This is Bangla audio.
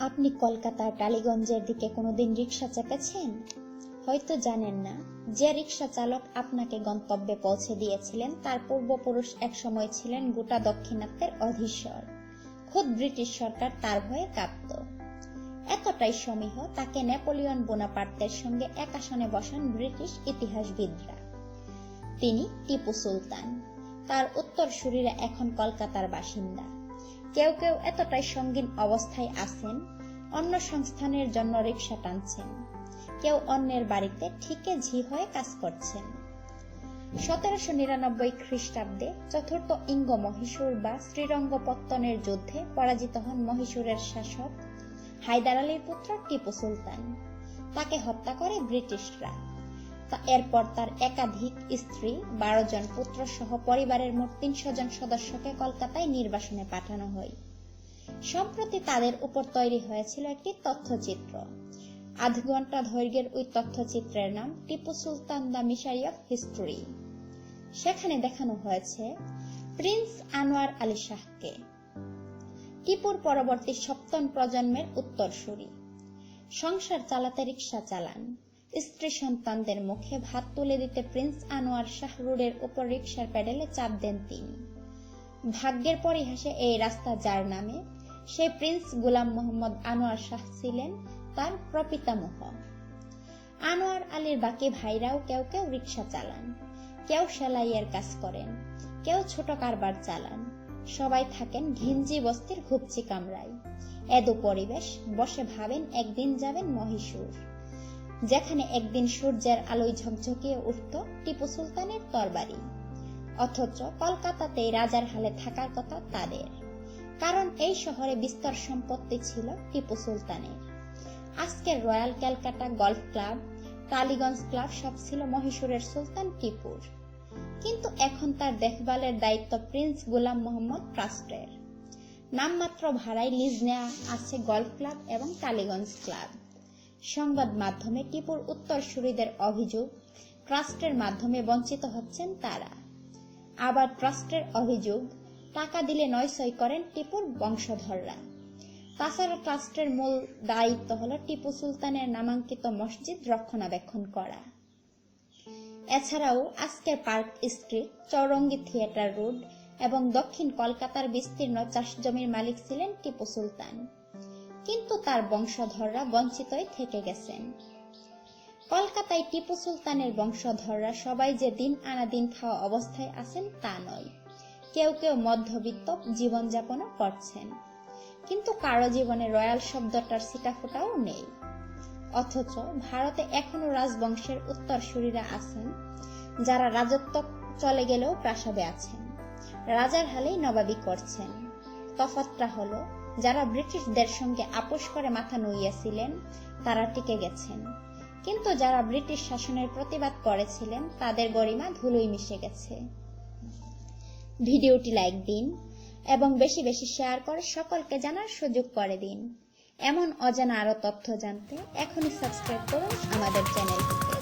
আপনি কলকাতার টালিগঞ্জের দিকে কোনোদিন রিক্সা চেপেছেন? হয়তো জানেন না। যে রিক্সা চালক আপনাকে গন্তব্যে পৌঁছে দিয়েছিলেন, তার পূর্বপুরুষ একসময় ছিলেন গোটা দক্ষিণাত্যের অধীশ্বর। খুদ ব্রিটিশ সরকার তার ভয়ে কাঁপত। এতটাই সমীহ, তাকে নেপোলিয়ন বোনাপার্টের সঙ্গে এক আসনে বসান ব্রিটিশ ইতিহাসবিদরা। তিনি টিপু সুলতান। তার উত্তরসূরিরা এখন কলকাতার বাসিন্দা। কেউ কেউ এতটাই সঙ্গীন অবস্থায় আছেন, অন্য সংস্থানের জন্য রিক্সা টানছেন। কেউ অন্যের বাড়িতে ঠিকে ঝি হয়ে কাজ করছেন। সতেরোশো নিরানব্বই খ্রিস্টাব্দে চতুর্থ ইঙ্গ মহীশূর বা শ্রীরঙ্গপত্তনের যুদ্ধে পরাজিত হন মহীশূরের শাসক হায়দার আলীর পুত্র টিপু সুলতান। তাকে হত্যা করে ব্রিটিশরা। এরপর তার একাধিক স্ত্রী, বারো জন পুত্র সহ পরিবারের মোট তিনশো জন সদস্যকে কলকাতায় নির্বাসনে পাঠানো হয়। সম্প্রতি তাদের উপর তৈরি হয়েছিল একটি তথ্যচিত্র। আধ ঘণ্টা দৈর্ঘ্যের ওই তথ্যচিত্রের নাম Tipu Sultan the misery of history. সেখানে দেখানো হয়েছে প্রিন্স আনোয়ার আলী শাহকে। টিপুর পরবর্তী সপ্তম প্রজন্মের উত্তরসূরি। সংসার চালাতে রিক্সা চালান। স্ত্রী সন্তানদের মুখে ভাত তুলে দিতে প্রিন্স আনোয়ার শাহ রোডের উপর রিক্সার প্যাডেলে চাপ দেন তিনি। ভাগ্যের পরিহাসে এই রাস্তা যার নামে, সেই প্রিন্স গোলাম মোহাম্মদ আনোয়ার শাহ ছিলেন তার প্রপিতামহ আনোয়ার আলীর বাকি ভাইরাও কেউ কেউ রিক্সা চালান, কেউ সেলাইয়ের কাজ করেন, কেউ ছোট কারবার চালান। সবাই থাকেন ঘিঞ্জি বস্তির ঘুপচি কামরায়। এদো পরিবেশ বসে ভাবেন একদিন যাবেন মহীশূর। যেখানে একদিন সূর্যের আলোয় ঝকঝকিয়ে উঠত টিপু সুলতানের তরবারি। অথচ কলকাতাতেই রাজার হালে থাকার কথা তাদের। কারণ এই শহরে বিস্তর সম্পত্তি ছিল টিপু সুলতানের। আজকের royal Calcutta golf club Tollygunge club সব ছিল মহীশূরের সুলতান টিপুর। কিন্তু এখন তার দেখভালের দায়িত্ব প্রিন্স গোলাম মোহাম্মদ ট্রাস্টের নামমাত্র ভাড়ায় লিজ নেওয়া আছে গলফ ক্লাব এবং টালিগঞ্জ ক্লাব। সংবাদ মাধ্যমে টিপুর উত্তরসূরিদের অভিযোগ, ট্রাস্টের মাধ্যমে বঞ্চিত হচ্ছেন তারা। আবার ট্রাস্টের অভিযোগ, টাকা দিলে নয়সই করেন টিপুর বংশধররা। তাছাড়া ট্রাস্টের মূল দায়িত্ব হল টিপু সুলতানের নামাঙ্কিত মসজিদ রক্ষণাবেক্ষণ করা। এছাড়াও আজকের park street, Chowringhee theatre road এবং দক্ষিণ কলকাতার বিস্তীর্ণ চাষ জমির মালিক ছিলেন টিপু সুলতান। কিন্তু তার বংশধররা বঞ্চিতই থেকে গেছেন। কলকাতায় টিপু সুলতানের বংশধররা সবাই যে দিন আনা দিন খাওয়া অবস্থায় আছেন তা নয়। কেউ কেউ মধ্যবিত্ত জীবনযাপনও করছেন। কিন্তু কারও জীবনে রয়্যাল শব্দটার সিটাফোটাও নেই। অথচ ভারতে এখনও রাজবংশের উত্তরসূরিরা আছেন, যারা রাজত্ব চলে গেলেও প্রাসাদে আছেন। রাজার হালেই নবাবি করছেন। তফাতটা হলো, যারা ব্রিটিশদের সঙ্গে আপোষ করে মাথা নুইয়াছিলেন, তারা টিকে গেছেন। কিন্তু যারা ব্রিটিশ শাসনের প্রতিবাদ করেছিলেন, তাদের গরিমা ধুলোয় মিশে গেছে। ভিডিওটি লাইক দিন এবং বেশি বেশি শেয়ার করে সকলকে জানার সুযোগ করে দিন। এমন অজানা আরও তথ্য জানতে এখনই সাবস্ক্রাইব করুন আমাদের চ্যানেলটিকে।